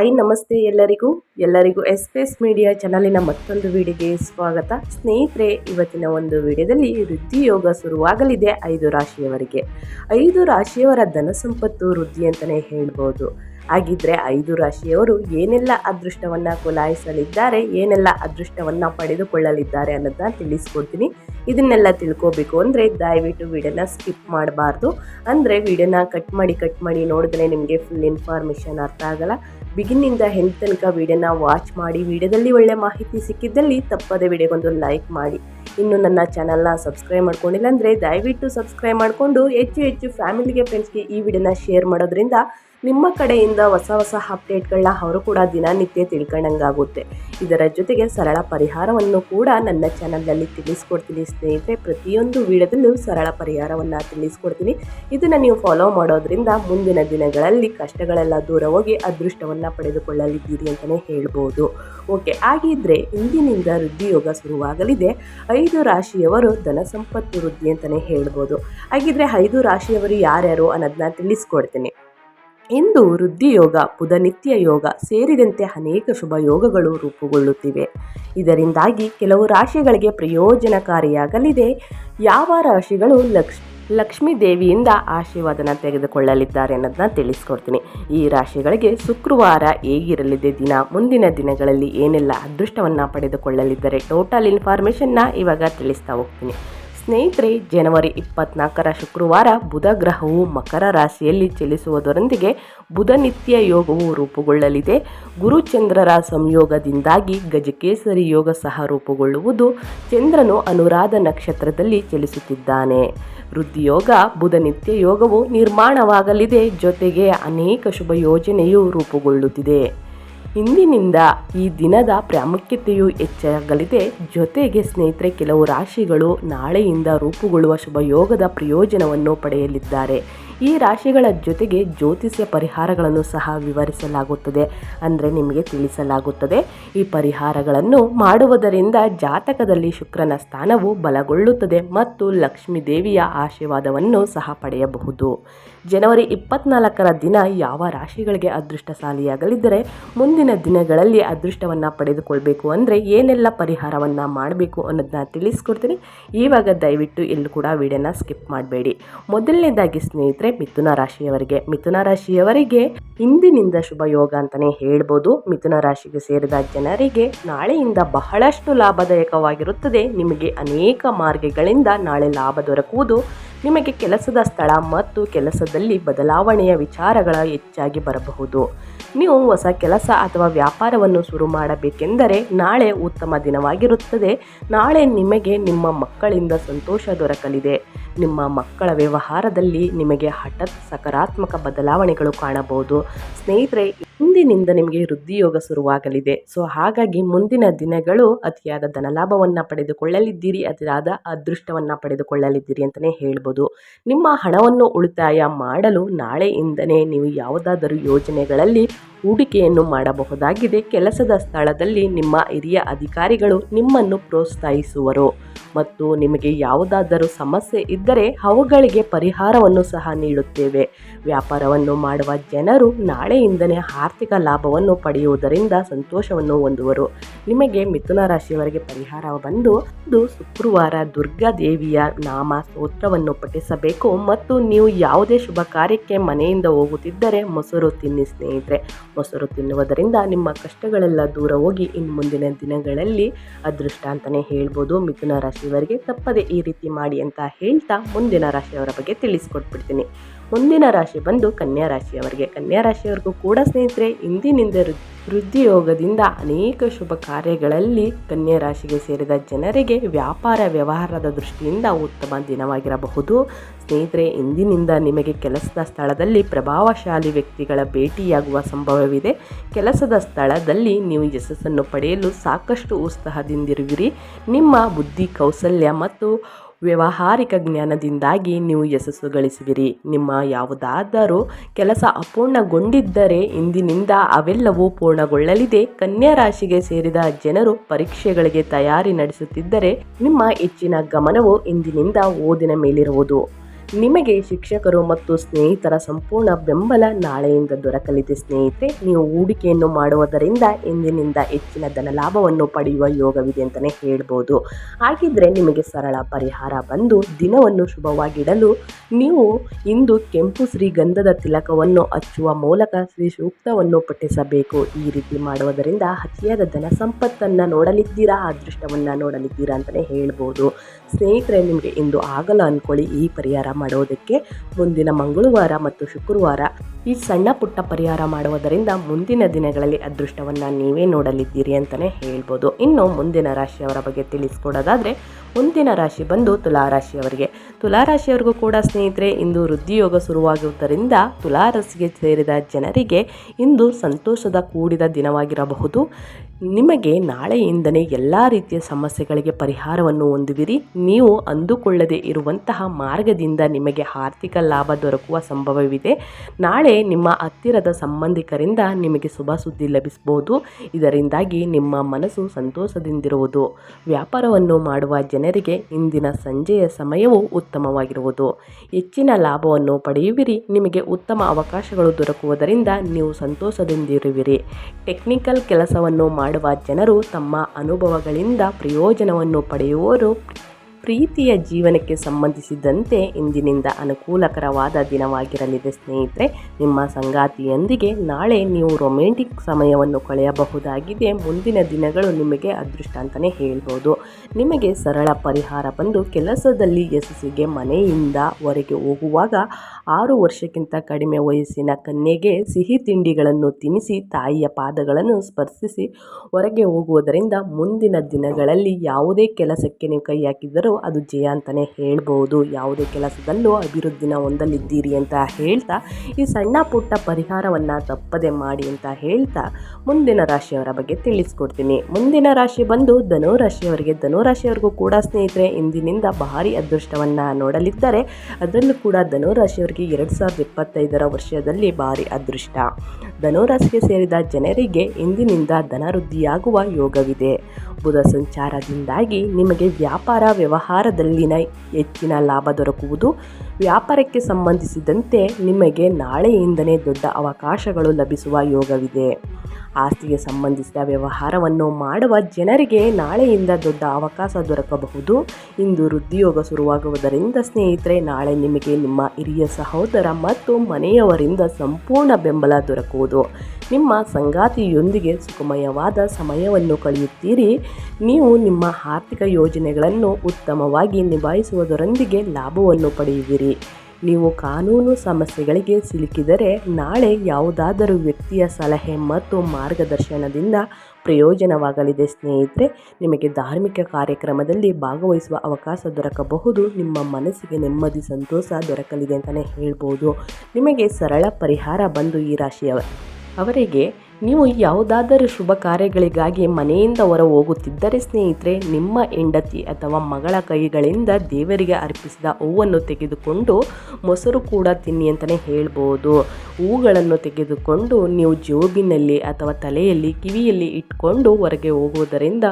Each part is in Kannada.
ಹೈ ನಮಸ್ತೆ ಎಲ್ಲರಿಗೂ. ಎಲ್ಲರಿಗೂ ಎಸ್ಪೇಸ್ ಮೀಡಿಯಾ ಚಾನಲಿನ ಮತ್ತೊಂದು ವಿಡಿಯೋಗೆ ಸ್ವಾಗತ. ಸ್ನೇಹಿತರೆ, ಇವತ್ತಿನ ಒಂದು ವಿಡಿಯೋದಲ್ಲಿ ವೃದ್ಧಿ ಯೋಗ ಶುರುವಾಗಲಿದೆ ಐದು ರಾಶಿಯವರಿಗೆ. ಐದು ರಾಶಿಯವರ ಧನ ಸಂಪತ್ತು ವೃದ್ಧಿ ಅಂತಲೇ ಹೇಳ್ಬೋದು. ಹಾಗಿದ್ರೆ ಐದು ರಾಶಿಯವರು ಏನೆಲ್ಲ ಅದೃಷ್ಟವನ್ನು ಕುಲಾಯಿಸಲಿದ್ದಾರೆ, ಏನೆಲ್ಲ ಅದೃಷ್ಟವನ್ನು ಪಡೆದುಕೊಳ್ಳಲಿದ್ದಾರೆ ಅನ್ನೋದನ್ನ ತಿಳಿಸ್ಕೊಡ್ತೀನಿ. ಇದನ್ನೆಲ್ಲ ತಿಳ್ಕೋಬೇಕು ಅಂದರೆ ದಯವಿಟ್ಟು ವಿಡಿಯೋನ ಸ್ಕಿಪ್ ಮಾಡಬಾರ್ದು. ಅಂದರೆ ವಿಡಿಯೋನ ಕಟ್ ಮಾಡಿ ಕಟ್ ಮಾಡಿ ನೋಡಿದ್ರೆ ನಿಮಗೆ ಫುಲ್ ಇನ್ಫಾರ್ಮೇಷನ್ ಅರ್ಥ ಆಗಲ್ಲ. ಬಿಗಿನಿಂದ ಹೆಂಡ್ ತನಕ ವಿಡಿಯೋನ ವಾಚ್ ಮಾಡಿ, ವಿಡಿಯೋದಲ್ಲಿ ಒಳ್ಳೆ ಮಾಹಿತಿ ಸಿಕ್ಕಿದ್ದಲ್ಲಿ ತಪ್ಪದೆ ವಿಡಿಯೋಗೊಂದು ಲೈಕ್ ಮಾಡಿ. ಇನ್ನು ನನ್ನ ಚಾನಲ್ನ ಸಬ್ಸ್ಕ್ರೈಬ್ ಮಾಡ್ಕೊಂಡಿಲ್ಲ ಅಂದರೆ ದಯವಿಟ್ಟು ಸಬ್ಸ್ಕ್ರೈಬ್ ಮಾಡಿಕೊಂಡು, ಹೆಚ್ಚು ಹೆಚ್ಚು ಫ್ಯಾಮಿಲಿಗೆ ಫ್ರೆಂಡ್ಸ್ಗೆ ಈ ವಿಡಿಯೋನ ಶೇರ್ ಮಾಡೋದ್ರಿಂದ ನಿಮ್ಮ ಕಡೆಯಿಂದ ಹೊಸ ಹೊಸ ಅಪ್ಡೇಟ್ಗಳನ್ನ ಅವರು ಕೂಡ ದಿನನಿತ್ಯ ತಿಳ್ಕೊಂಡಂಗಾಗುತ್ತೆ. ಇದರ ಜೊತೆಗೆ ಸರಳ ಪರಿಹಾರವನ್ನು ಕೂಡ ನನ್ನ ಚಾನಲ್ನಲ್ಲಿ ತಿಳಿಸ್ಕೊಡ್ತೀನಿ ಸ್ನೇಹಿತರೆ. ಪ್ರತಿಯೊಂದು ವಿಡಿಯೋದಲ್ಲೂ ಸರಳ ಪರಿಹಾರವನ್ನು ತಿಳಿಸ್ಕೊಡ್ತೀನಿ. ಇದನ್ನು ನೀವು ಫಾಲೋ ಮಾಡೋದ್ರಿಂದ ಮುಂದಿನ ದಿನಗಳಲ್ಲಿ ಕಷ್ಟಗಳೆಲ್ಲ ದೂರ ಹೋಗಿ ಅದೃಷ್ಟವನ್ನು ಪಡೆದುಕೊಳ್ಳಲಿದ್ದೀರಿ ಅಂತಲೇ ಹೇಳ್ಬೋದು. ಓಕೆ ಹಾಗಿದ್ರೆ ಇಂದಿನಿಂದ ವೃದ್ಧಿಯೋಗ ಶುರುವಾಗಲಿದೆ. ಐದು ರಾಶಿಯವರು ಧನ ಸಂಪತ್ತು ವೃದ್ಧಿ ಅಂತಲೇ ಹೇಳ್ಬೋದು. ಹಾಗಿದ್ರೆ ಐದು ರಾಶಿಯವರು ಯಾರ್ಯಾರು ಅನ್ನೋದನ್ನ ತಿಳಿಸ್ಕೊಡ್ತೀನಿ. ಇಂದು ವೃದ್ಧಿಯೋಗ ಬುಧನಿತ್ಯ ಯೋಗ ಸೇರಿದಂತೆ ಅನೇಕ ಶುಭ ಯೋಗಗಳು ರೂಪುಗೊಳ್ಳುತ್ತಿವೆ. ಇದರಿಂದಾಗಿ ಕೆಲವು ರಾಶಿಗಳಿಗೆ ಪ್ರಯೋಜನಕಾರಿಯಾಗಲಿದೆ. ಯಾವ ರಾಶಿಗಳು ಲಕ್ಷ್, ಲಕ್ಷ್ಮೀ ದೇವಿಯಿಂದ ಆಶೀರ್ವಾದನ ತೆಗೆದುಕೊಳ್ಳಲಿದ್ದಾರೆ ಅನ್ನೋದನ್ನ ತಿಳಿಸ್ಕೊಡ್ತೀನಿ. ಈ ರಾಶಿಗಳಿಗೆ ಶುಕ್ರವಾರ ಹೇಗಿರಲಿದೆ ದಿನ? ಮುಂದಿನ ದಿನಗಳಲ್ಲಿ ಏನೆಲ್ಲ ಅದೃಷ್ಟವನ್ನು ಪಡೆದುಕೊಳ್ಳಲಿದ್ದಾರೆ? ಟೋಟಲ್ ಇನ್ಫಾರ್ಮೇಷನ್ನ ಇವಾಗ ತಿಳಿಸ್ತಾ ಹೋಗ್ತೀನಿ. ಸ್ನೇಹಿತರೆ, ಜನವರಿ ಇಪ್ಪತ್ನಾಲ್ಕರ ಶುಕ್ರವಾರ ಬುಧ ಗ್ರಹವು ಮಕರ ರಾಶಿಯಲ್ಲಿ ಚಲಿಸುವುದರೊಂದಿಗೆ ಬುಧ ನಿತ್ಯ ಯೋಗವು ರೂಪುಗೊಳ್ಳಲಿದೆ. ಗುರುಚಂದ್ರರ ಸಂಯೋಗದಿಂದಾಗಿ ಗಜಕೇಸರಿ ಯೋಗ ಸಹ ರೂಪುಗೊಳ್ಳುವುದು ಚಂದ್ರನು ಅನುರಾಧ ನಕ್ಷತ್ರದಲ್ಲಿ ಚಲಿಸುತ್ತಿದ್ದಾನೆ. ವೃದ್ಧಿಯೋಗ ಬುಧ ನಿತ್ಯ ಯೋಗವು ನಿರ್ಮಾಣವಾಗಲಿದೆ. ಜೊತೆಗೆ ಅನೇಕ ಶುಭ ಯೋಜನೆಯು ರೂಪುಗೊಳ್ಳುತ್ತಿದೆ. ಇಂದಿನಿಂದ ಈ ದಿನದ ಪ್ರಾಮುಖ್ಯತೆಯು ಹೆಚ್ಚಾಗಲಿದೆ. ಜೊತೆಗೆ ಸ್ನೇಹಿತರೆ, ಕೆಲವು ರಾಶಿಗಳು ನಾಳೆಯಿಂದ ರೂಪುಗೊಳ್ಳುವ ಶುಭಯೋಗದ ಪ್ರಯೋಜನವನ್ನು ಪಡೆಯಲಿದ್ದಾರೆ. ಈ ರಾಶಿಗಳ ಜೊತೆಗೆ ಜ್ಯೋತಿಷ್ಯ ಪರಿಹಾರಗಳನ್ನು ಸಹ ವಿವರಿಸಲಾಗುತ್ತದೆ. ಅಂದರೆ ನಿಮಗೆ ತಿಳಿಸಲಾಗುತ್ತದೆ. ಈ ಪರಿಹಾರಗಳನ್ನು ಮಾಡುವುದರಿಂದ ಜಾತಕದಲ್ಲಿ ಶುಕ್ರನ ಸ್ಥಾನವು ಬಲಗೊಳ್ಳುತ್ತದೆ ಮತ್ತು ಲಕ್ಷ್ಮೀ ದೇವಿಯ ಆಶೀರ್ವಾದವನ್ನು ಸಹ ಪಡೆಯಬಹುದು. ಜನವರಿ ಇಪ್ಪತ್ನಾಲ್ಕರ ದಿನ ಯಾವ ರಾಶಿಗಳಿಗೆ ಅದೃಷ್ಟಶಾಲಿಯಾಗಲಿದ್ದರೆ ಮುಂದಿನ ದಿನಗಳಲ್ಲಿ ಅದೃಷ್ಟವನ್ನು ಪಡೆದುಕೊಳ್ಬೇಕು ಅಂದರೆ ಏನೆಲ್ಲ ಪರಿಹಾರವನ್ನು ಮಾಡಬೇಕು ಅನ್ನೋದನ್ನ ತಿಳಿಸ್ಕೊಡ್ತೀನಿ. ಇವಾಗ ದಯವಿಟ್ಟು ಎಲ್ಲೂ ಕೂಡ ವಿಡಿಯೋನ ಸ್ಕಿಪ್ ಮಾಡಬೇಡಿ. ಮೊದಲನೇದಾಗಿ ಸ್ನೇಹಿತರೆ, ಮಿಥುನ ರಾಶಿಯವರಿಗೆ. ಮಿಥುನ ರಾಶಿಯವರಿಗೆ ಇಂದಿನಿಂದ ಶುಭ ಯೋಗ ಅಂತಲೇ ಹೇಳ್ಬೋದು. ಮಿಥುನ ರಾಶಿಗೆ ಸೇರಿದ ಜನರಿಗೆ ನಾಳೆಯಿಂದ ಬಹಳಷ್ಟು ಲಾಭದಾಯಕವಾಗಿರುತ್ತದೆ. ನಿಮಗೆ ಅನೇಕ ಮಾರ್ಗಗಳಿಂದ ನಾಳೆ ಲಾಭ ದೊರಕುವುದು ನಿಮಗೆ ಕೆಲಸದ ಸ್ಥಳ ಮತ್ತು ಕೆಲಸದಲ್ಲಿ ಬದಲಾವಣೆಯ ವಿಚಾರಗಳ ಹೆಚ್ಚಾಗಿ ಬರಬಹುದು. ನೀವು ಹೊಸ ಕೆಲಸ ಅಥವಾ ವ್ಯಾಪಾರವನ್ನು ಶುರು ಮಾಡಬೇಕೆಂದರೆ ನಾಳೆ ಉತ್ತಮ ದಿನವಾಗಿರುತ್ತದೆ. ನಾಳೆ ನಿಮಗೆ ನಿಮ್ಮ ಮಕ್ಕಳಿಂದ ಸಂತೋಷ ದೊರಕಲಿದೆ. ನಿಮ್ಮ ಮಕ್ಕಳ ವ್ಯವಹಾರದಲ್ಲಿ ನಿಮಗೆ ಹಠತ್ ಸಕಾರಾತ್ಮಕ ಬದಲಾವಣೆಗಳು ಕಾಣಬಹುದು. ಸ್ನೇಹಿತರೆ, ಇಂದಿನಿಂದ ನಿಮಗೆ ವೃದ್ಧಿಯೋಗ ಶುರುವಾಗಲಿದೆ. ಸೊ, ಹಾಗಾಗಿ ಮುಂದಿನ ದಿನಗಳು ಅತಿಯಾದ ಧನಲಾಭವನ್ನು ಪಡೆದುಕೊಳ್ಳಲಿದ್ದೀರಿ, ಅತಿಯಾದ ಅದೃಷ್ಟವನ್ನು ಪಡೆದುಕೊಳ್ಳಲಿದ್ದೀರಿ ಅಂತಲೇ ಹೇಳ್ಬೋದು. ನಿಮ್ಮ ಹಣವನ್ನು ಉಳಿತಾಯ ಮಾಡಲು ನಾಳೆಯಿಂದನೇ ನೀವು ಯಾವುದಾದರೂ ಯೋಜನೆಗಳಲ್ಲಿ ಹೂಡಿಕೆಯನ್ನು ಮಾಡಬಹುದಾಗಿದೆ. ಕೆಲಸದ ಸ್ಥಳದಲ್ಲಿ ನಿಮ್ಮ ಹಿರಿಯ ಅಧಿಕಾರಿಗಳು ನಿಮ್ಮನ್ನು ಪ್ರೋತ್ಸಾಹಿಸುವರು. ಮತ್ತು ನಿಮಗೆ ಯಾವುದಾದರೂ ಸಮಸ್ಯೆ ಇದ್ದರೆ ಅವುಗಳಿಗೆ ಪರಿಹಾರವನ್ನು ಸಹ ನೀಡುತ್ತೇವೆ. ವ್ಯಾಪಾರವನ್ನು ಮಾಡುವ ಜನರು ನಾಳೆಯಿಂದನೇ ಆರ್ಥಿಕ ಲಾಭವನ್ನು ಪಡೆಯುವುದರಿಂದ ಸಂತೋಷವನ್ನು ಹೊಂದುವರು. ನಿಮಗೆ ಮಿಥುನ ರಾಶಿಯವರಿಗೆ ಪರಿಹಾರ ಬಂದು ಅದು ಶುಕ್ರವಾರ ದುರ್ಗಾ ದೇವಿಯ ನಾಮ ಸ್ತೋತ್ರವನ್ನು ಪಠಿಸಬೇಕು ಮತ್ತು ನೀವು ಯಾವುದೇ ಶುಭ ಕಾರ್ಯಕ್ಕೆ ಮನೆಯಿಂದ ಹೋಗುತ್ತಿದ್ದರೆ ಮೊಸರು ತಿನ್ನಿ ಸ್ನೇಹಿತರೆ. ಮೊಸರು ತಿನ್ನುವುದರಿಂದ ನಿಮ್ಮ ಕಷ್ಟಗಳೆಲ್ಲ ದೂರ ಹೋಗಿ ಇನ್ನು ಮುಂದಿನ ದಿನಗಳಲ್ಲಿ ಅದೃಷ್ಟ ಅಂತಲೇ ಹೇಳ್ಬೋದು. ಮಿಥುನ ರಾಶಿಯವರಿಗೆ ತಪ್ಪದೆ ಈ ರೀತಿ ಮಾಡಿ ಅಂತ ಹೇಳ್ತಾ ಮುಂದಿನ ರಾಶಿಯವರ ಬಗ್ಗೆ ತಿಳಿಸ್ಕೊಟ್ಬಿಡ್ತೀನಿ. ಮುಂದಿನ ರಾಶಿ ಬಂದು ಕನ್ಯಾ ರಾಶಿಯವರಿಗೆ. ಕನ್ಯಾ ರಾಶಿಯವರಿಗೂ ಕೂಡ ಸ್ನೇಹಿತರೆ, ಇಂದಿನಿಂದ ವೃದ್ಧಿಯೋಗದಿಂದ ಅನೇಕ ಶುಭ ಕಾರ್ಯಗಳಲ್ಲಿ ಕನ್ಯಾ ರಾಶಿಗೆ ಸೇರಿದ ಜನರಿಗೆ ವ್ಯಾಪಾರ ವ್ಯವಹಾರದ ದೃಷ್ಟಿಯಿಂದ ಉತ್ತಮ ದಿನವಾಗಿರಬಹುದು. ಸ್ನೇಹಿತರೆ, ಇಂದಿನಿಂದ ನಿಮಗೆ ಕೆಲಸದ ಸ್ಥಳದಲ್ಲಿ ಪ್ರಭಾವಶಾಲಿ ವ್ಯಕ್ತಿಗಳ ಭೇಟಿಯಾಗುವ ಸಂಭವವಿದೆ. ಕೆಲಸದ ಸ್ಥಳದಲ್ಲಿ ನೀವು ಯಶಸ್ಸನ್ನು ಪಡೆಯಲು ಸಾಕಷ್ಟು ಉತ್ಸಾಹದಿಂದಿರುವಿರಿ. ನಿಮ್ಮ ಬುದ್ಧಿ ಕೌಶಲ್ಯ ಮತ್ತು ವ್ಯಾವಹಾರಿಕ ಜ್ಞಾನದಿಂದಾಗಿ ನೀವು ಯಶಸ್ಸು ಗಳಿಸುವಿರಿ. ನಿಮ್ಮ ಯಾವುದಾದರೂ ಕೆಲಸ ಅಪೂರ್ಣಗೊಂಡಿದ್ದರೆ ಇಂದಿನಿಂದ ಅವೆಲ್ಲವೂ ಪೂರ್ಣಗೊಳ್ಳಲಿದೆ. ಕನ್ಯಾ ರಾಶಿಗೆ ಸೇರಿದ ಜನರು ಪರೀಕ್ಷೆಗಳಿಗೆ ತಯಾರಿ ನಡೆಸುತ್ತಿದ್ದರೆ ನಿಮ್ಮ ಹೆಚ್ಚಿನ ಗಮನವು ಇಂದಿನಿಂದ ಓದಿನ ಮೇಲಿರುವುದು. ನಿಮಗೆ ಶಿಕ್ಷಕರು ಮತ್ತು ಸ್ನೇಹಿತರ ಸಂಪೂರ್ಣ ಬೆಂಬಲ ನಾಳೆಯಿಂದ ದೊರಕಲಿದೆ ಸ್ನೇಹಿತರೆ. ನೀವು ಹೂಡಿಕೆಯನ್ನು ಮಾಡುವುದರಿಂದ ಇಂದಿನಿಂದ ಹೆಚ್ಚಿನ ಧನ ಲಾಭವನ್ನು ಪಡೆಯುವ ಯೋಗವಿದೆ ಅಂತಲೇ ಹೇಳ್ಬೋದು. ಹಾಗಿದ್ರೆ ನಿಮಗೆ ಸರಳ ಪರಿಹಾರ ಬಂದು ದಿನವನ್ನು ಶುಭವಾಗಿಡಲು ನೀವು ಇಂದು ಕೆಂಪು ಶ್ರೀಗಂಧದ ತಿಲಕವನ್ನು ಹಚ್ಚುವ ಮೂಲಕ ಶ್ರೀ ಸೂಕ್ತವನ್ನು ಪಠಿಸಬೇಕು. ಈ ರೀತಿ ಮಾಡುವುದರಿಂದ ಅತಿಯಾದ ಧನ ಸಂಪತ್ತನ್ನು ನೋಡಲಿದ್ದೀರಾ, ಅದೃಷ್ಟವನ್ನು ನೋಡಲಿದ್ದೀರಾ ಅಂತಲೇ ಹೇಳ್ಬೋದು. ಸ್ನೇಹಿತರೆ, ನಿಮಗೆ ಇಂದು ಆಗಲ್ಲ ಅಂದ್ಕೊಳ್ಳಿ ಈ ಪರಿಹಾರ ಮಾಡೋದಕ್ಕೆ ಮುಂದಿನ ಮಂಗಳವಾರ ಮತ್ತು ಶುಕ್ರವಾರ ಈ ಸಣ್ಣ ಪುಟ್ಟ ಪರಿಹಾರ ಮಾಡುವುದರಿಂದ ಮುಂದಿನ ದಿನಗಳಲ್ಲಿ ಅದೃಷ್ಟವನ್ನು ನೀವೇ ನೋಡಲಿದ್ದೀರಿ ಅಂತಲೇ ಹೇಳ್ಬೋದು. ಇನ್ನು ಮುಂದಿನ ರಾಶಿಯವರ ಬಗ್ಗೆ ತಿಳಿಸ್ಕೊಡೋದಾದರೆ, ಮುಂದಿನ ರಾಶಿ ಬಂದು ತುಲಾರಾಶಿಯವರಿಗೆ. ತುಲಾರಾಶಿಯವರಿಗೂ ಕೂಡ ಸ್ನೇಹಿತರೆ, ಇಂದು ವೃದ್ಧಿಯೋಗ ಶುರುವಾಗುವುದರಿಂದ ತುಲಾರಾಶಿಗೆ ಸೇರಿದ ಜನರಿಗೆ ಇಂದು ಸಂತೋಷದ ಕೂಡಿದ ದಿನವಾಗಿರಬಹುದು. ನಿಮಗೆ ನಾಳೆಯಿಂದಲೇ ಎಲ್ಲ ರೀತಿಯ ಸಮಸ್ಯೆಗಳಿಗೆ ಪರಿಹಾರವನ್ನು ಹೊಂದುವಿರಿ. ನೀವು ಅಂದುಕೊಳ್ಳದೇ ಇರುವಂತಹ ಮಾರ್ಗದಿಂದ ನಿಮಗೆ ಆರ್ಥಿಕ ಲಾಭ ದೊರಕುವ ಸಂಭವವಿದೆ. ನಾಳೆ ನಿಮ್ಮ ಹತ್ತಿರದ ಸಂಬಂಧಿಕರಿಂದ ನಿಮಗೆ ಶುಭ ಸುದ್ದಿ ಲಭಿಸಬಹುದು. ಇದರಿಂದಾಗಿ ನಿಮ್ಮ ಮನಸ್ಸು ಸಂತೋಷದಿಂದಿರುವುದು. ವ್ಯಾಪಾರವನ್ನು ಮಾಡುವ ಜನರಿಗೆ ಇಂದಿನ ಸಂಜೆಯ ಸಮಯವು ಉತ್ತಮವಾಗಿರುವುದು. ಹೆಚ್ಚಿನ ಲಾಭವನ್ನು ಪಡೆಯುವಿರಿ. ನಿಮಗೆ ಉತ್ತಮ ಅವಕಾಶಗಳು ದೊರಕುವುದರಿಂದ ನೀವು ಸಂತೋಷದಿಂದಿರುವಿರಿ. ಟೆಕ್ನಿಕಲ್ ಕೆಲಸವನ್ನು ಮಾಡುವ ಜನರು ತಮ್ಮ ಅನುಭವಗಳಿಂದ ಪ್ರಯೋಜನವನ್ನು ಪಡೆಯುವವರು ಪ್ರೀತಿಯ ಜೀವನಕ್ಕೆ ಸಂಬಂಧಿಸಿದಂತೆ ಇಂದಿನಿಂದ ಅನುಕೂಲಕರವಾದ ದಿನವಾಗಿರಲಿದೆ ಸ್ನೇಹಿತರೆ. ನಿಮ್ಮ ಸಂಗಾತಿಯೊಂದಿಗೆ ನಾಳೆ ನೀವು ರೊಮ್ಯಾಂಟಿಕ್ ಸಮಯವನ್ನು ಕಳೆಯಬಹುದಾಗಿದೆ. ಮುಂದಿನ ದಿನಗಳು ನಿಮಗೆ ಅದೃಷ್ಟ ಅಂತಲೇ ಹೇಳ್ಬೋದು. ನಿಮಗೆ ಸರಳ ಪರಿಹಾರ ಬಂದು ಕೆಲಸದಲ್ಲಿ ಯಶಸ್ಸಿಗೆ ಮನೆಯಿಂದ ಹೊರಗೆ ಹೋಗುವಾಗ ಆರು ವರ್ಷಕ್ಕಿಂತ ಕಡಿಮೆ ವಯಸ್ಸಿನ ಕನ್ಯೆಗೆ ಸಿಹಿ ತಿಂಡಿಗಳನ್ನು ತಿನ್ನಿಸಿ ತಾಯಿಯ ಪಾದಗಳನ್ನು ಸ್ಪರ್ಶಿಸಿ ಹೊರಗೆ ಹೋಗುವುದರಿಂದ ಮುಂದಿನ ದಿನಗಳಲ್ಲಿ ಯಾವುದೇ ಕೆಲಸಕ್ಕೆ ನೀವು ಕೈ ಅದು ಜಯ ಅಂತಲೇ ಹೇಳ್ಬೋದು. ಯಾವುದೇ ಕೆಲಸದಲ್ಲೂ ಅಭಿವೃದ್ಧಿನ ಹೊಂದಲಿದ್ದೀರಿ ಅಂತ ಹೇಳ್ತಾ, ಈ ಸಣ್ಣ ಪುಟ್ಟ ಪರಿಹಾರವನ್ನು ತಪ್ಪದೆ ಮಾಡಿ ಅಂತ ಹೇಳ್ತಾ ಮುಂದಿನ ರಾಶಿಯವರ ಬಗ್ಗೆ ತಿಳಿಸ್ಕೊಡ್ತೀನಿ. ಮುಂದಿನ ರಾಶಿ ಬಂದು ಧನು ರಾಶಿಯವರಿಗೆ ಧನು ರಾಶಿಯವರಿಗೂ ಕೂಡ ಸ್ನೇಹಿತರೆ, ಇಂದಿನಿಂದ ಭಾರಿ ಅದೃಷ್ಟವನ್ನು ನೋಡಲಿದ್ದಾರೆ ಅದರಲ್ಲೂ ಕೂಡ ಧನು ರಾಶಿಯವರಿಗೆ ಎರಡು ಸಾವಿರದ ಇಪ್ಪತ್ತೈದರ ವರ್ಷದಲ್ಲಿ ಭಾರಿ ಅದೃಷ್ಟ. ಧನುರಾಶಿಗೆ ಸೇರಿದ ಜನರಿಗೆ ಇಂದಿನಿಂದ ಧನವೃದ್ಧಿಯಾಗುವ ಯೋಗವಿದೆ. ಬುಧ ಸಂಚಾರದಿಂದಾಗಿ ನಿಮಗೆ ವ್ಯಾಪಾರ ವ್ಯವಹಾರದಲ್ಲಿನ ಹೆಚ್ಚಿನ ಲಾಭ ದೊರಕುವುದು, ವ್ಯಾಪಾರಕ್ಕೆ ಸಂಬಂಧಿಸಿದಂತೆ ನಿಮಗೆ ನಾಳೆಯಿಂದನೇ ದೊಡ್ಡ ಅವಕಾಶಗಳು ಲಭಿಸುವ ಯೋಗವಿದೆ. ಆಸ್ತಿಗೆ ಸಂಬಂಧಿಸಿದ ವ್ಯವಹಾರವನ್ನು ಮಾಡುವ ಜನರಿಗೆ ನಾಳೆಯಿಂದ ದೊಡ್ಡ ಅವಕಾಶ ದೊರಕಬಹುದು. ಇಂದು ವೃದ್ಧಿಯೋಗ ಶುರುವಾಗುವುದರಿಂದ ಸ್ನೇಹಿತರೆ, ನಾಳೆ ನಿಮಗೆ ನಿಮ್ಮ ಹಿರಿಯ ಸಹೋದರ ಮತ್ತು ಮನೆಯವರಿಂದ ಸಂಪೂರ್ಣ ಬೆಂಬಲ ದೊರಕುವುದು. ನಿಮ್ಮ ಸಂಗಾತಿಯೊಂದಿಗೆ ಸುಖಮಯವಾದ ಸಮಯವನ್ನು ಕಳೆಯುತ್ತೀರಿ. ನೀವು ನಿಮ್ಮ ಆರ್ಥಿಕ ಯೋಜನೆಗಳನ್ನು ಉತ್ತಮವಾಗಿ ನಿಭಾಯಿಸುವುದರೊಂದಿಗೆ ಲಾಭವನ್ನು ಪಡೆಯುವಿರಿ. ನೀವು ಕಾನೂನು ಸಮಸ್ಯೆಗಳಿಗೆ ಸಿಲುಕಿದರೆ ನಾಳೆ ಯಾವುದಾದರೂ ವ್ಯಕ್ತಿಯ ಸಲಹೆ ಮತ್ತು ಮಾರ್ಗದರ್ಶನದಿಂದ ಪ್ರಯೋಜನವಾಗಲಿದೆ ಸ್ನೇಹಿತರೆ, ನಿಮಗೆ ಧಾರ್ಮಿಕ ಕಾರ್ಯಕ್ರಮದಲ್ಲಿ ಭಾಗವಹಿಸುವ ಅವಕಾಶ ದೊರಕಬಹುದು. ನಿಮ್ಮ ಮನಸ್ಸಿಗೆ ನೆಮ್ಮದಿ, ಸಂತೋಷ ದೊರಕಲಿದೆ ಅಂತಲೇ ಹೇಳ್ಬೋದು. ನಿಮಗೆ ಸರಳ ಪರಿಹಾರ ಬಂದು ಈ ರಾಶಿಯವ, ಅವರಿಗೆ ನೀವು ಯಾವುದಾದರೂ ಶುಭ ಕಾರ್ಯಗಳಿಗಾಗಿ ಮನೆಯಿಂದ ಹೊರ ಹೋಗುತ್ತಿದ್ದರೆ ಸ್ನೇಹಿತರೆ, ನಿಮ್ಮ ಹೆಂಡತಿ ಅಥವಾ ಮಗಳ ಕೈಗಳಿಂದ ದೇವರಿಗೆ ಅರ್ಪಿಸಿದ ಹೂವನ್ನು ತೆಗೆದುಕೊಂಡು ಮೊಸರು ಕೂಡ ತಿನ್ನಿ ಅಂತಲೇ ಹೇಳ್ಬೋದು. ಹೂಗಳನ್ನು ತೆಗೆದುಕೊಂಡು ನೀವು ಜೋಬಿನಲ್ಲಿ ಅಥವಾ ತಲೆಯಲ್ಲಿ, ಕಿವಿಯಲ್ಲಿ ಇಟ್ಕೊಂಡು ಹೊರಗೆ ಹೋಗುವುದರಿಂದ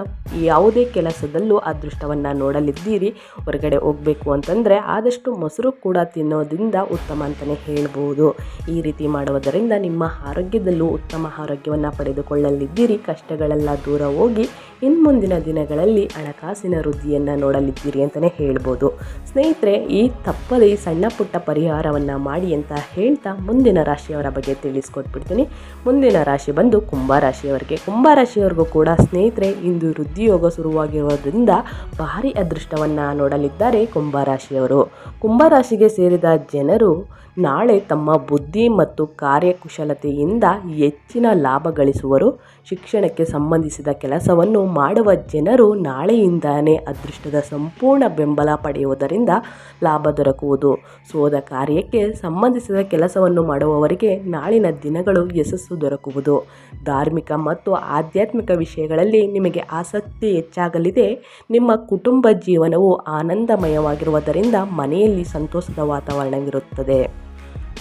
ಯಾವುದೇ ಕೆಲಸದಲ್ಲೂ ಅದೃಷ್ಟವನ್ನು ನೋಡಲಿದ್ದೀರಿ. ಹೊರಗಡೆ ಹೋಗಬೇಕು ಅಂತಂದರೆ ಆದಷ್ಟು ಮೊಸರು ಕೂಡ ತಿನ್ನೋದ್ರಿಂದ ಉತ್ತಮ ಅಂತಲೇ ಹೇಳ್ಬೋದು. ಈ ರೀತಿ ಮಾಡುವುದರಿಂದ ನಿಮ್ಮ ಆರೋಗ್ಯದಲ್ಲೂ ಉತ್ತಮ ಆರೋಗ್ಯವನ್ನು ಪಡೆದುಕೊಳ್ಳಲಿದ್ದೀರಿ ಕಷ್ಟಗಳೆಲ್ಲ ದೂರ ಹೋಗಿ ಇನ್ನು ಮುಂದಿನ ದಿನಗಳಲ್ಲಿ ಹಣಕಾಸಿನ ವೃದ್ಧಿಯನ್ನು ನೋಡಲಿದ್ದೀರಿ ಅಂತಲೇ ಹೇಳ್ಬೋದು. ಸ್ನೇಹಿತರೆ, ಈ ತಪ್ಪದೆ ಸಣ್ಣ ಪುಟ್ಟ ಪರಿಹಾರವನ್ನು ಮಾಡಿ ಅಂತ ಹೇಳ್ತಾ ಮುಂದಿನ ರಾಶಿಯವರ ಬಗ್ಗೆ ತಿಳಿಸ್ಕೊಟ್ಬಿಡ್ತೀನಿ. ಮುಂದಿನ ರಾಶಿ ಬಂದು ಕುಂಭ ರಾಶಿಯವರಿಗೆ. ಕುಂಭರಾಶಿಯವರಿಗೆ ಕುಂಭರಾಶಿಯವರಿಗೂ ಕೂಡ ಸ್ನೇಹಿತರೆ, ಇಂದು ವೃದ್ಧಿಯೋಗ ಶುರುವಾಗಿರೋದ್ರಿಂದ ಭಾರಿ ಅದೃಷ್ಟವನ್ನು ನೋಡಲಿದ್ದಾರೆ ಕುಂಭ ರಾಶಿಯವರು. ಕುಂಭ ಕುಂಭರಾಶಿಗೆ ಸೇರಿದ ಜನರು ನಾಳೆ ತಮ್ಮ ಬುದ್ಧಿ ಮತ್ತು ಕಾರ್ಯಕುಶಲತೆಯಿಂದ ಹೆಚ್ಚಿನ ಲಾಭ ಗಳಿಸುವರು. ಶಿಕ್ಷಣಕ್ಕೆ ಸಂಬಂಧಿಸಿದ ಕೆಲಸವನ್ನು ಮಾಡುವ ಜನರು ನಾಳೆಯಿಂದಲೇ ಅದೃಷ್ಟದ ಸಂಪೂರ್ಣ ಬೆಂಬಲ ಪಡೆಯುವುದರಿಂದ ಲಾಭ ದೊರಕುವುದು. ಶೋಧ ಕಾರ್ಯಕ್ಕೆ ಸಂಬಂಧಿಸಿದ ಕೆಲಸವನ್ನು ಮಾಡುವವರಿಗೆ ನಾಳಿನ ದಿನಗಳು ಯಶಸ್ಸು ದೊರಕುವುದು. ಧಾರ್ಮಿಕ ಮತ್ತು ಆಧ್ಯಾತ್ಮಿಕ ವಿಷಯಗಳಲ್ಲಿ ನಿಮಗೆ ಆಸಕ್ತಿ ಹೆಚ್ಚಾಗಲಿದೆ. ನಿಮ್ಮ ಕುಟುಂಬ ಜೀವನವು ಆನಂದಮಯವಾಗಿರುವುದರಿಂದ ಮನೆಯಲ್ಲಿ ಸಂತೋಷದ ವಾತಾವರಣವಿರುತ್ತದೆ.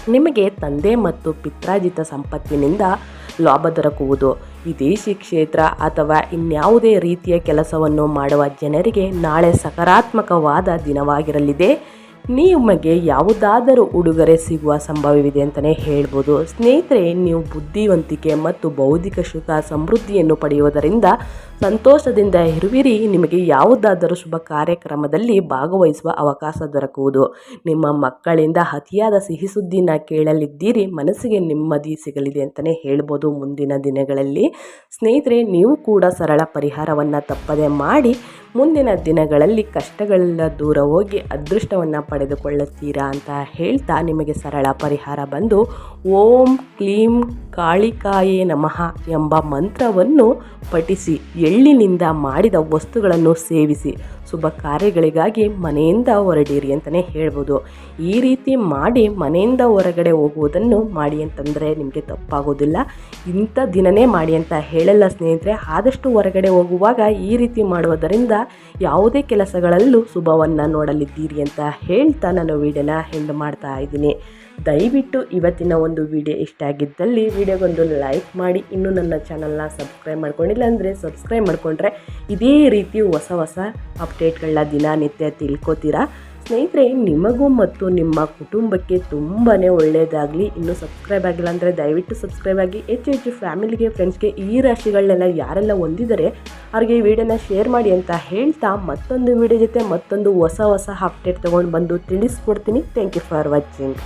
ನಿಮಗೆ ತಂದೆ ಮತ್ತು ಪಿತ್ರಾಜಿತ ಸಂಪತ್ತಿನಿಂದ ಲಾಭ ದೊರಕುವುದು ವಿದೇಶಿ ಕ್ಷೇತ್ರ ಅಥವಾ ಇನ್ಯಾವುದೇ ರೀತಿಯ ಕೆಲಸವನ್ನು ಮಾಡುವ ಜನರಿಗೆ ನಾಳೆ ಸಕಾರಾತ್ಮಕವಾದ ದಿನವಾಗಿರಲಿದೆ. ನಿಮಗೆ ಯಾವುದಾದರೂ ಉಡುಗೊರೆ ಸಿಗುವ ಸಂಭವವಿದೆ ಅಂತಲೇ ಹೇಳ್ಬೋದು. ಸ್ನೇಹಿತರೆ, ನೀವು ಬುದ್ಧಿವಂತಿಕೆ ಮತ್ತು ಬೌದ್ಧಿಕ ಸುಖ ಸಮೃದ್ಧಿಯನ್ನು ಪಡೆಯುವುದರಿಂದ ಸಂತೋಷದಿಂದ ಇರುವಿರಿ. ನಿಮಗೆ ಯಾವುದಾದರೂ ಶುಭ ಕಾರ್ಯಕ್ರಮದಲ್ಲಿ ಭಾಗವಹಿಸುವ ಅವಕಾಶ ದೊರಕುವುದು. ನಿಮ್ಮ ಮಕ್ಕಳಿಂದ ಅತಿಯಾದ ಸಿಹಿ ಸುದ್ದಿನ ಕೇಳಲಿದ್ದೀರಿ. ಮನಸ್ಸಿಗೆ ನೆಮ್ಮದಿ ಸಿಗಲಿದೆ ಅಂತಲೇ ಹೇಳ್ಬೋದು ಮುಂದಿನ ದಿನಗಳಲ್ಲಿ. ಸ್ನೇಹಿತರೆ, ನೀವು ಕೂಡ ಸರಳ ಪರಿಹಾರವನ್ನು ತಪ್ಪದೆ ಮಾಡಿ ಮುಂದಿನ ದಿನಗಳಲ್ಲಿ ಕಷ್ಟಗಳೆಲ್ಲ ದೂರ ಹೋಗಿ ಅದೃಷ್ಟವನ್ನು ಪಡೆದುಕೊಳ್ಳುತ್ತೀರಾ ಅಂತ ಹೇಳ್ತಾ ನಿಮಗೆ ಸರಳ ಪರಿಹಾರ ಬಂದು ಓಂ ಕ್ಲೀಂ ಕಾಳಿಕಾಯೇ ನಮಃ ಎಂಬ ಮಂತ್ರವನ್ನು ಪಠಿಸಿ ಎಳ್ಳಿನಿಂದ ಮಾಡಿದ ವಸ್ತುಗಳನ್ನು ಸೇವಿಸಿ, ಶುಭ ಕಾರ್ಯಗಳಿಗಾಗಿ ಮನೆಯಿಂದ ಹೊರಡಿರಿ ಅಂತಲೇ ಹೇಳ್ಬೋದು. ಈ ರೀತಿ ಮಾಡಿ ಮನೆಯಿಂದ ಹೊರಗಡೆ ಹೋಗುವುದನ್ನು ಮಾಡಿ ಅಂತಂದರೆ ನಿಮಗೆ ತಪ್ಪಾಗೋದಿಲ್ಲ. ಇಂಥ ದಿನನೇ ಮಾಡಿ ಅಂತ ಹೇಳಲ್ಲ ಸ್ನೇಹಿತರೆ. ಆದಷ್ಟು ಹೊರಗಡೆ ಹೋಗುವಾಗ ಈ ರೀತಿ ಮಾಡುವುದರಿಂದ ಯಾವುದೇ ಕೆಲಸಗಳಲ್ಲೂ ಶುಭವನ್ನು ನೋಡಲಿದ್ದೀರಿ ಅಂತ ಹೇಳ್ತಾ ನಾನು ವೀಡಿಯೋನ ಎಂಡ್ ಮಾಡ್ತಾ ಇದ್ದೀನಿ. ದಯವಿಟ್ಟು ಇವತ್ತಿನ ಒಂದು ವಿಡಿಯೋ ಇಷ್ಟ ಆಗಿದ್ದಲ್ಲಿ ವಿಡಿಯೋಗೊಂದು ಲೈಕ್ ಮಾಡಿ. ಇನ್ನೂ ನನ್ನ ಚಾನಲ್ನ ಸಬ್ಸ್ಕ್ರೈಬ್ ಮಾಡ್ಕೊಂಡಿಲ್ಲ ಅಂದರೆ ಸಬ್ಸ್ಕ್ರೈಬ್ ಮಾಡಿಕೊಂಡ್ರೆ ಇದೇ ರೀತಿ ಹೊಸ ಹೊಸ ಅಪ್ಡೇಟ್ಗಳನ್ನ ದಿನನಿತ್ಯ ತಿಳ್ಕೊತೀರಾ? ಸ್ನೇಹಿತರೆ, ನಿಮಗೂ ಮತ್ತು ನಿಮ್ಮ ಕುಟುಂಬಕ್ಕೆ ತುಂಬಾ ಒಳ್ಳೆಯದಾಗಲಿ ಇನ್ನೂ ಸಬ್ಸ್ಕ್ರೈಬ್ ಆಗಿಲ್ಲ ಅಂದರೆ ದಯವಿಟ್ಟು ಸಬ್ಸ್ಕ್ರೈಬ್ ಆಗಿ. ಹೆಚ್ಚು ಹೆಚ್ಚು ಫ್ಯಾಮಿಲಿಗೆ, ಫ್ರೆಂಡ್ಸ್ಗೆ ಈ ರಾಶಿಗಳನ್ನೆಲ್ಲ ಯಾರೆಲ್ಲ ಹೊಂದಿದ್ದಾರೆ ಅವ್ರಿಗೆ ಈ ವಿಡಿಯೋನ ಶೇರ್ ಮಾಡಿ ಅಂತ ಹೇಳ್ತಾ ಮತ್ತೊಂದು ವಿಡಿಯೋ ಜೊತೆ ಮತ್ತೊಂದು ಹೊಸ ಹೊಸ ಅಪ್ಡೇಟ್ ತೊಗೊಂಡು ಬಂದು ತಿಳಿಸ್ಕೊಡ್ತೀನಿ. Thank you for watching